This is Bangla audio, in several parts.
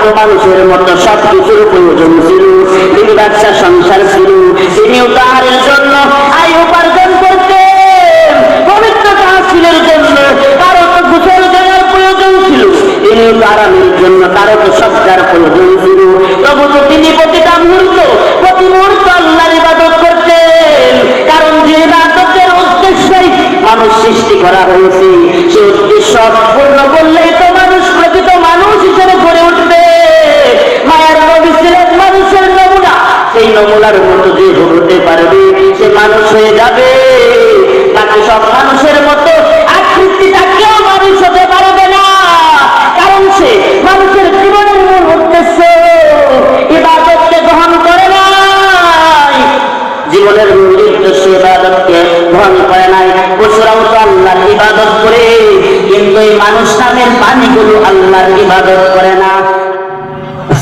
আর মানুষের মতো প্রয়োজন ছিল। তিনি ব্যবসা, সংসার ছিল তিনি উদাহরণের জন্য আয় উপার্জন পবিত্র জন্য কারও তো প্রয়োজন ছিল। তিনি তো আরামের জন্য কারও তো প্রয়োজন ছিল। তবু তো তিনি প্রতিটা মুহূর্ত, প্রতি মুহূর্ত আল্লাহর ইবাদত করতেন। কারণ যে ইবাদতের উদ্দেশ্যই মানুষ সৃষ্টি করা হয়েছে, সে উদ্দেশ্য পূর্ণ করলেই নমুনার মতো যে হতে পারবে, সে মানুষ হয়ে যাবে। বাকি সব মানুষের মতো আকৃতিটা কেউ মানুষ হতে পারবে না। কারণ সে মানুষের জীবনের মূল উদ্দেশ্য। ইবাদতকে গ্রহণ করে নাই। জীবনের মূল উদ্দেশ্য ইবাদতকে গ্রহণ করে নাই। পশুরাও তো আল্লাহর ইবাদত করে, কিন্তু এই মানুষ নামের পানিগুলো আল্লাহর ইবাদত করে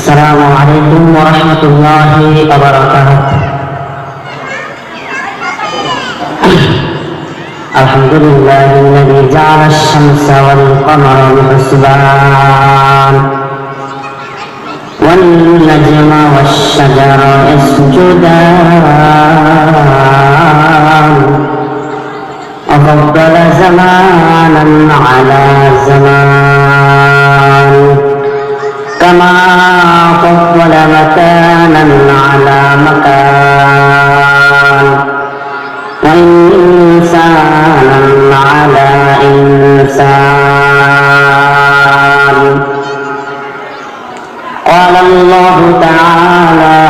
السلام عليكم ورحمة الله وبركاته. الحمد لله الذي جعل الشمس والقمر بحسبان والنجم والشجر يسجدان. وفضل زمانا على زمان. كما فضل مكانا على مكان. وإنسانا على إنسان. قال الله تعالى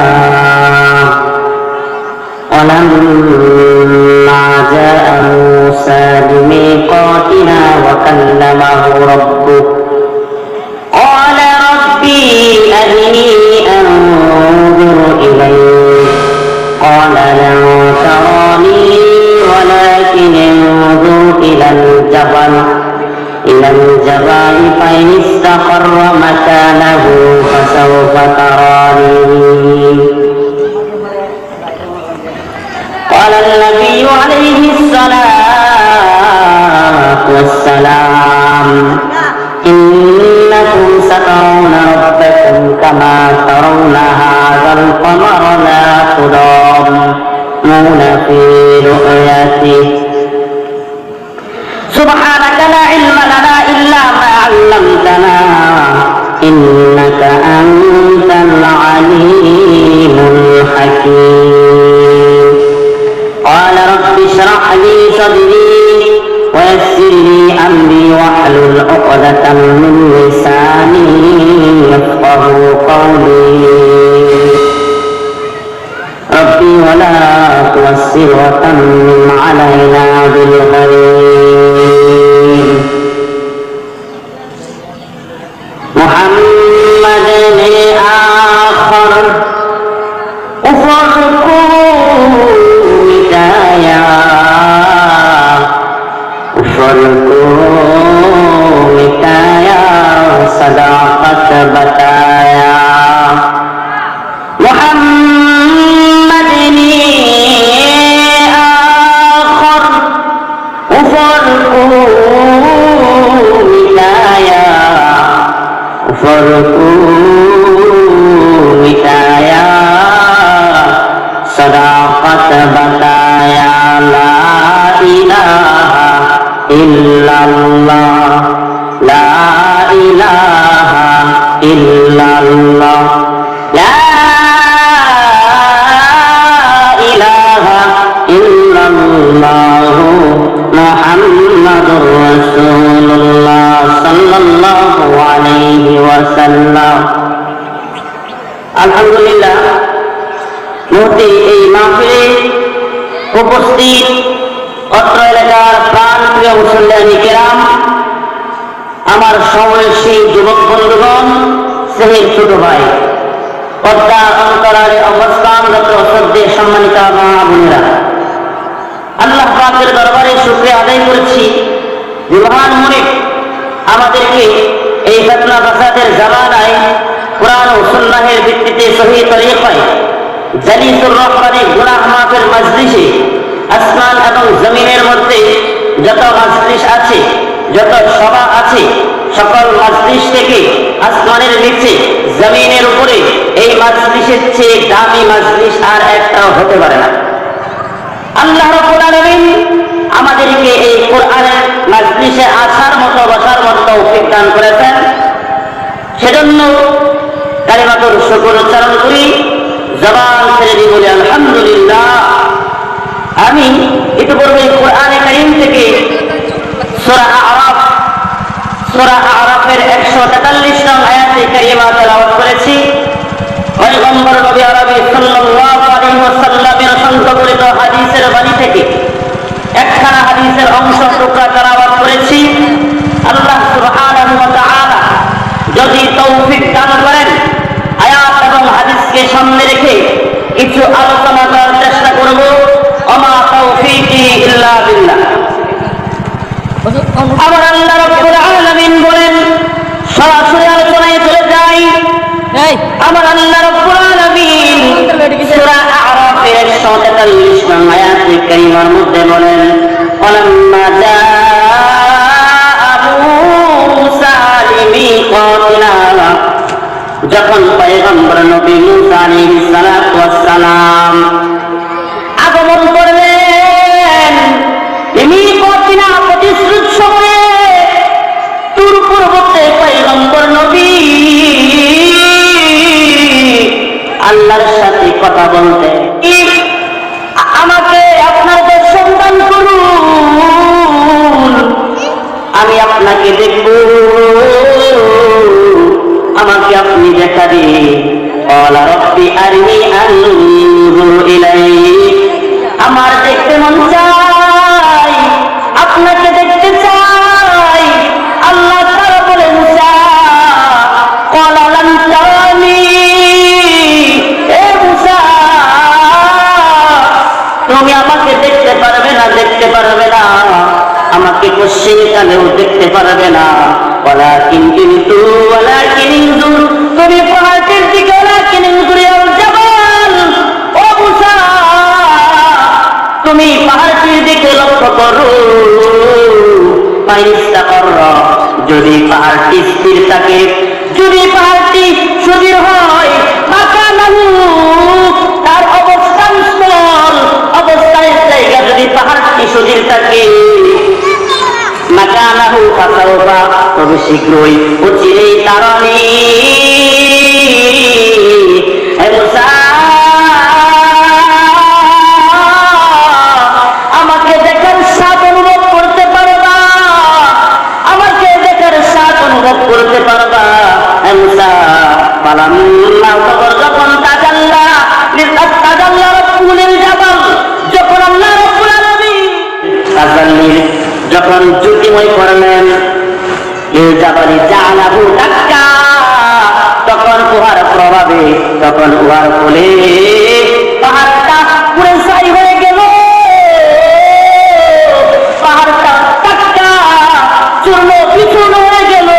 ولما جاء موسى بميقاتنا وكلمه ربه أرني أنظر إليك. قال لن تراني ولكن انظر إلى الجبل. إلى الجبل فإن استقر مكانه فسوف تراني. قال النبي عليه الصلاة والسلام إنكم سترون ربكم كما ترون هذا القمر لا تضامون في رؤيته سبحانك لا علم لنا إلا ما علمتنا إنك أنت العليم الحكيم. قال رب اشرح لي صدري ويسر لي أمري واحلل عقدة من لساني يفقه قولي ربي ولا توسر وتمم علينا بالغيب ইল্লাল্লাহ। লা ইলাহা ইল্লাল্লাহ। লা ইলাহা ইল্লাল্লাহ মুহাম্মাদুর রাসূলুল্লাহ সাল্লাল্লাহু আলাইহি ওয়াসাল্লাম। আলহামদুলিল্লাহ মুহূর্তে এই মাহফিলে উপস্থিত অত্র এলাকার প্রিয় মুসল্লানি কেরাম, আমার সমবয়সী যুবক বন্ধুগণ, স্নেহের ছোট ভাই, পদ্মার অন্তরালে অবস্থানরত শ্রদ্ধে সম্মানিতা মা বোনেরা। আল্লাহ পাকের দরবারে শুক্রিয়া আদায় করেছি। মহান মনিক আমাদেরকে এই ঘটনা ফাসাদের জামানায় কোরআন ও সুন্নাহের ভিত্তিতে সহি তরিকায় জালিসুর রহমানের গুনাহ মাফের মজলিসে আসমান এবং জমিনের মধ্যে যত মজলিস আছে, যত সভা আছে, সকল মজলিস থেকে আসমানের নিচে, জমিনের উপরে এই মজলিসের চেয়ে দামি মজলিস আর একটাও হতে পারে না। আল্লাহ রাব্বুল আলামিন আমাদেরকে এই কোরআনের মাজলিসে আসার মতো, বসার মতো তৌফিক দান করেছেন। সেজন্য কালিমাতুর শুকর উচ্চারণ করি, জবান ছেড়ে দিয়ে বলি, আলহামদুলিল্লাহ। আমি ইতিপূর্বে কোরআনে থেকে সূরা আরাফ, সূরা আরাফের 143 নং আয়াতে কারিমা তেলাওয়াত করেছি। পয়গম্বর নবী আরবি সাল্লাল্লাহু আলাইহি ওয়াসাল্লামের সংকলিত হাদিসের বাণী থেকে একখানা হাদিসের অংশ টুকরা তেলাওয়াত করেছি। আল্লাহ সুবহানাহু ওয়া তাআলা যদি তৌফিক দান করেন, আয়াত এবং হাদিসকে সামনে রেখে কিছু আলোচনা করার চেষ্টা করব। অমা তৌফিকি আবার আল্লাহ রাব্বুল আলামিন বলেন সরাসরি আলোচনায় চলে যাই। এই। আমার আল্লাহ রাব্বুল আলামিন সূরা আরাফের 143 নং আয়াতে কারিমার মধ্যে বলেন ওয়ালাম্মা জাআ মূসা লিমিকাতিনা যখন পয়গম্বর নবী মুসা আলাইহিস সালাম আগমন আল্লাহর সাথে কথা বলতে। আমাকে আপনাদের সন্ধান করুন। আমি আপনাকে দেখব। আমাকে আপনি দেখা দিয়ে আমার দেখতে মন চায় যদি পাহাড়টি স্থির থাকে, যদি পাহাড়টি সুদীর হয় তার অবস্থান স্থল, অবস্থানের জায়গা যদি পাহাড়টি সুদীর থাকে, মাকানাহু তবে শীঘ্রই প্রভাবে তখন উহার ফলে পাহাড়টা পুরে সাই হয়ে গেল। পাহাড়টা টাক্কা চূর্ণ পিছুন হয়ে গেল।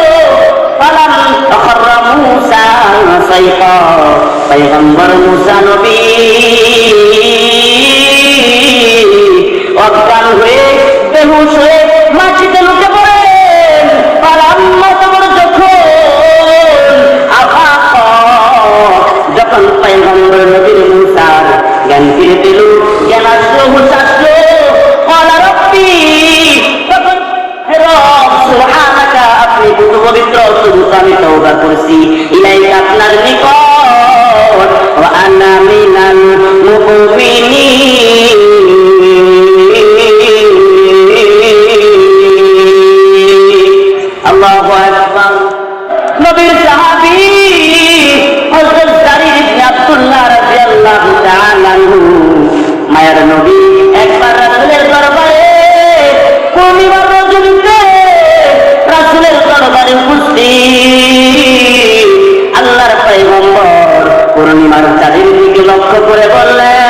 হয়ে পয়গম্বর নবীর মুসার জ্ঞান ফিরে পেল আপনি পবিত্র শুধু তওবা করছি। ইলাই আপনার নিকট আল্লাহর পূর্ণিমার চারিদিকে লক্ষ্য করে বললেন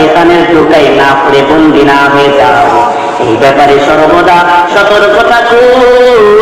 শয়তানের দুটাই না পড়ে বন্দি না হয়ে যাও। এই ব্যাপারে সর্বদা সতর্ক থাকুন